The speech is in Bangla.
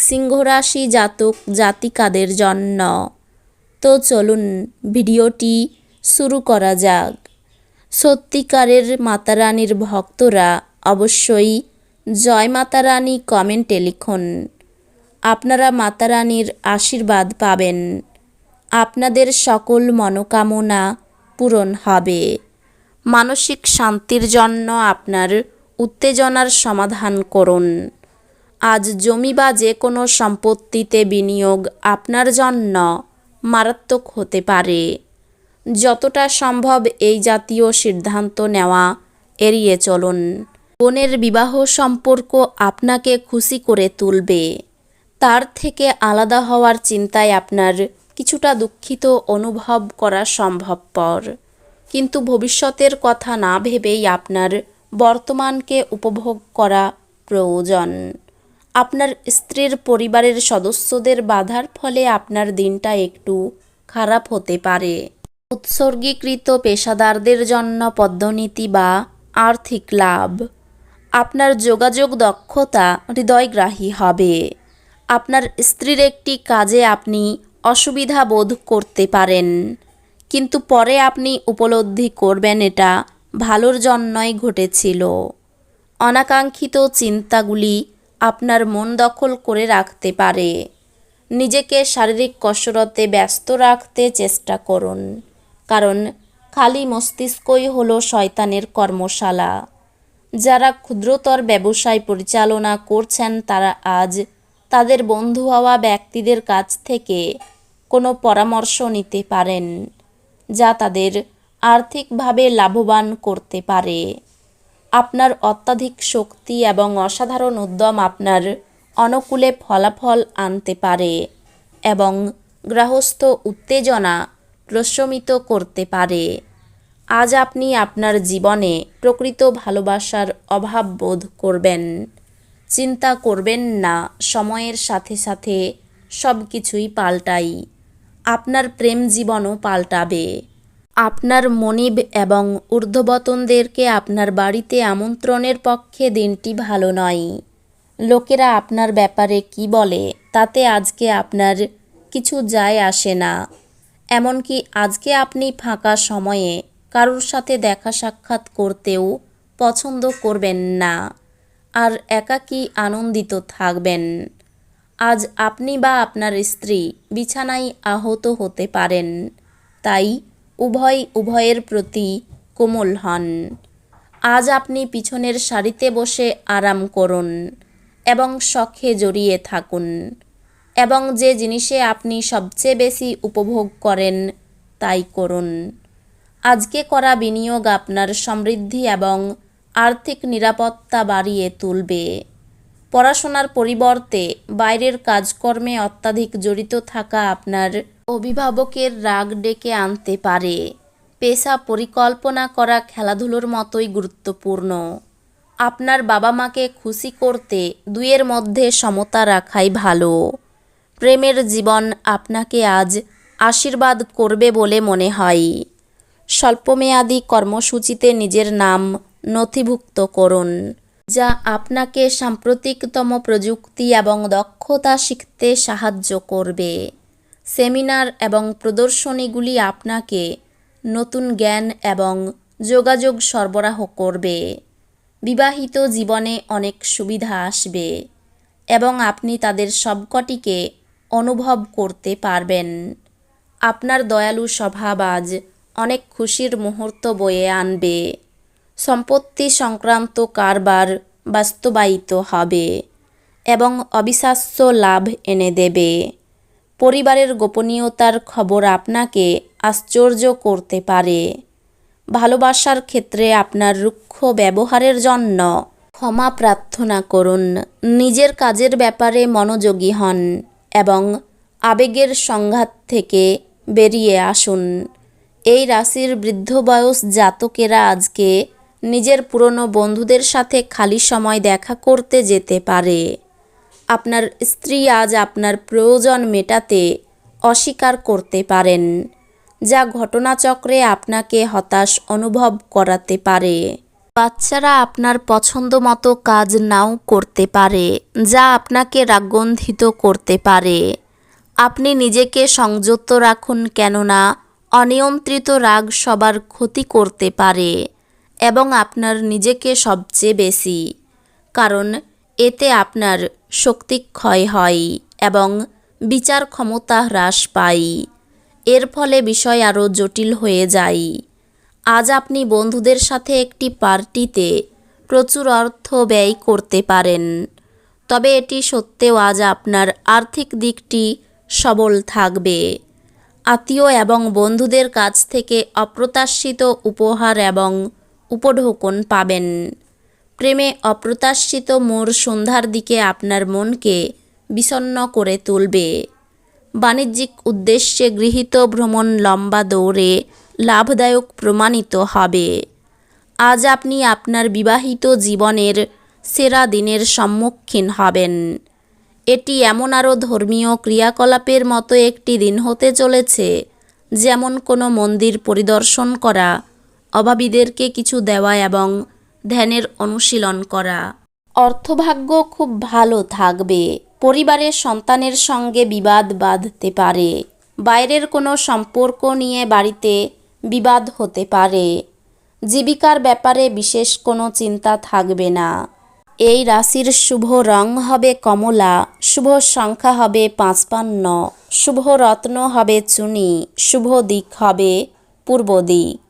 সিংহরাশি জাতক জাতিকাদের জন্য। তো চলুন ভিডিওটি শুরু করা যাক। সত্যিকারের মাতারানীর ভক্তরা অবশ্যই জয় মাতারানী কমেন্টে লিখুন। আপনারা মাতারানীর আশীর্বাদ পাবেন। আপনাদের সকল মনোকামনা পূরণ হবে। মানসিক শান্তির জন্য আপনার উত্তেজনার সমাধান করুন। আজ জমি বা যে কোনো সম্পত্তিতে বিনিয়োগ আপনার জন্য মারাত্মক হতে পারে। যতটা সম্ভব এই জাতীয় সিদ্ধান্ত নেওয়া এড়িয়ে চলুন। বোনের বিবাহ সম্পর্ক আপনাকে খুশি করে তুলবে। তার থেকে আলাদা হওয়ার চিন্তায় আপনার কিছুটা দুঃখিত অনুভব করা সম্ভবপর। কিন্তু ভবিষ্যতের কথা না ভেবেই আপনার বর্তমানকে উপভোগ করা প্রয়োজন। আপনার স্ত্রীর পরিবারের সদস্যদের বাধার ফলে আপনার দিনটা একটু খারাপ হতে পারে। উৎসর্গীকৃত পেশাদারদের জন্য পদ্মনীতি বা আর্থিক লাভ। আপনার যোগাযোগ দক্ষতা হৃদয়গ্রাহী হবে। আপনার স্ত্রীর একটি কাজে আপনি অসুবিধা বোধ করতে পারেন, কিন্তু পরে আপনি উপলব্ধি করবেন এটা ভালোর জন্যই ঘটেছিল। অনাকাঙ্ক্ষিত চিন্তাগুলি আপনার মন দখল করে রাখতে পারে। নিজেকে শারীরিক কসরতে ব্যস্ত রাখতে চেষ্টা করুন, কারণ খালি মস্তিষ্কই হলো শয়তানের কর্মশালা। যারা ক্ষুদ্রতর ব্যবসায় পরিচালনা করছেন, তারা আজ তাদের বন্ধু হওয়া ব্যক্তিদের কাছ থেকে কোনো পরামর্শ নিতে পারেন, যা তাদের আর্থিকভাবে লাভবান করতে পারে। আপনার অত্যাধিক শক্তি এবং অসাধারণ উদ্যম আপনার অনুকূলে ফলাফল আনতে পারে এবং গ্রাহস্থ উত্তেজনা প্রশমিত করতে পারে। আজ আপনি আপনার জীবনে প্রকৃত ভালোবাসার অভাব বোধ করবেন। চিন্তা করবেন না, সময়ের সাথে সাথে সব কিছুই পাল্টাই। আপনার প্রেম জীবনও পাল্টাবে। আপনার মনিব এবং ঊর্ধ্ববতনদেরকে আপনার বাড়িতে আমন্ত্রণের পক্ষে দিনটি ভালো নয়। লোকেরা আপনার ব্যাপারে কি বলে, তাতে আজকে আপনার কিছু যায় আসে না। এমনকি আজকে আপনি ফাঁকা সময়ে কারোর সাথে দেখা সাক্ষাৎ করতেও পছন্দ করবেন না আর একাকী আনন্দিত থাকবেন। আজ আপনি বা আপনার স্ত্রী বিছানায় আহত হতে পারেন, তাই উভয়, উভয়ের প্রতি কোমল হন। আজ আপনি পিছনের সারিতে বসে আরাম করুন এবং শখে জড়িয়ে থাকুন এবং যে জিনিসে আপনি সবচেয়ে বেশি উপভোগ করেন তাই করুন। আজকে করা বিনিয়োগ আপনার সমৃদ্ধি এবং আর্থিক নিরাপত্তা বাড়িয়ে তুলবে। পড়াশোনার পরিবর্তে বাইরের কাজকর্মে অত্যাধিক জড়িত থাকা আপনার অভিভাবকের রাগ ডেকে আনতে পারে। পেশা পরিকল্পনা করা খেলাধুলোর মতোই গুরুত্বপূর্ণ। আপনার বাবা মাকে খুশি করতে দুইয়ের মধ্যে সমতা রাখাই ভালো। প্রেমের জীবন আপনাকে আজ আশীর্বাদ করবে বলে মনে হয়। স্বল্পমেয়াদী কর্মসূচিতে নিজের নাম নথিভুক্ত করুন, যা আপনাকে সাম্প্রতিকতম প্রযুক্তি এবং দক্ষতা শিখতে সাহায্য করবে। সেমিনার এবং প্রদর্শনীগুলি আপনাকে নতুন জ্ঞান এবং যোগাযোগ সরবরাহ করবে। বিবাহিত জীবনে অনেক সুবিধা আসবে এবং আপনি তাদের সবকটিকে অনুভব করতে পারবেন। আপনার দয়ালু স্বভাব আজ অনেক খুশির মুহূর্ত বয়ে আনবে। সম্পত্তি সংক্রান্ত কারবার বাস্তবায়িত হবে এবং অবিশ্বাস্য লাভ এনে দেবে। পরিবারের গোপনীয়তার খবর আপনাকে আশ্চর্য করতে পারে। ভালোবাসার ক্ষেত্রে আপনার রুক্ষ ব্যবহারের জন্য ক্ষমা প্রার্থনা করুন। নিজের কাজের ব্যাপারে মনোযোগী হন এবং আবেগের সংঘাত থেকে বেরিয়ে আসুন। এই রাশির বৃদ্ধ বয়স জাতকেরা আজকে নিজের পুরনো বন্ধুদের সাথে খালি সময় দেখা করতে যেতে পারে। আপনার স্ত্রী আজ আপনার প্রয়োজন মেটাতে অস্বীকার করতে পারেন, যা ঘটনাচক্রে আপনাকে হতাশ অনুভব করাতে পারে। বাচ্চারা আপনার পছন্দ মতো কাজ নাও করতে পারে, যা আপনাকে রাগন্ধিত করতে পারে। আপনি নিজেকে সংযত রাখুন কেননা অনিয়ন্ত্রিত রাগ সবার ক্ষতি করতে পারে এবং আপনার নিজেকে সবচেয়ে বেশি। কারণ এতে আপনার শক্তি ক্ষয় হয় এবং বিচার ক্ষমতা হ্রাস পায়। এর ফলে বিষয় আরও জটিল হয়ে যায়। আজ আপনি বন্ধুদের সাথে একটি পার্টিতে প্রচুর অর্থ ব্যয় করতে পারেন। তবে এটি সত্ত্বেও আজ আপনার আর্থিক দিকটি সবল থাকবে। আত্মীয় এবং বন্ধুদের কাছ থেকে অপ্রত্যাশিত উপহার এবং উপঢৌকন পাবেন। প্রেমে অপ্রত্যাশিত মোর সন্ধ্যার দিকে আপনার মনকে বিষণ্ণ করে তুলবে। বাণিজ্যিক উদ্দেশ্যে গৃহীত ভ্রমণ লম্বা দৌড়ে লাভদায়ক প্রমাণিত হবে। আজ আপনি আপনার বিবাহিত জীবনের সেরা দিনের সম্মুখীন হবেন। এটি এমন আরও ধর্মীয় ক্রিয়াকলাপের মতো একটি দিন হতে চলেছে, যেমন কোনো মন্দির পরিদর্শন করা, অভাবীদেরকে কিছু দেওয়া এবং ধ্যানের অনুশীলন করা। অর্থভাগ্য খুব ভালো থাকবে। পরিবারের সন্তানের সঙ্গে বিবাদ বাঁধতে পারে। বাইরের কোনো সম্পর্ক নিয়ে বাড়িতে বিবাদ হতে পারে। জীবিকার ব্যাপারে বিশেষ কোনো চিন্তা থাকবে না। এই রাশির শুভ রং হবে কমলা, শুভ সংখ্যা হবে পাঁচপান্ন, শুভ রত্ন হবে চুনি, শুভ দিক হবে পূর্ব দিক।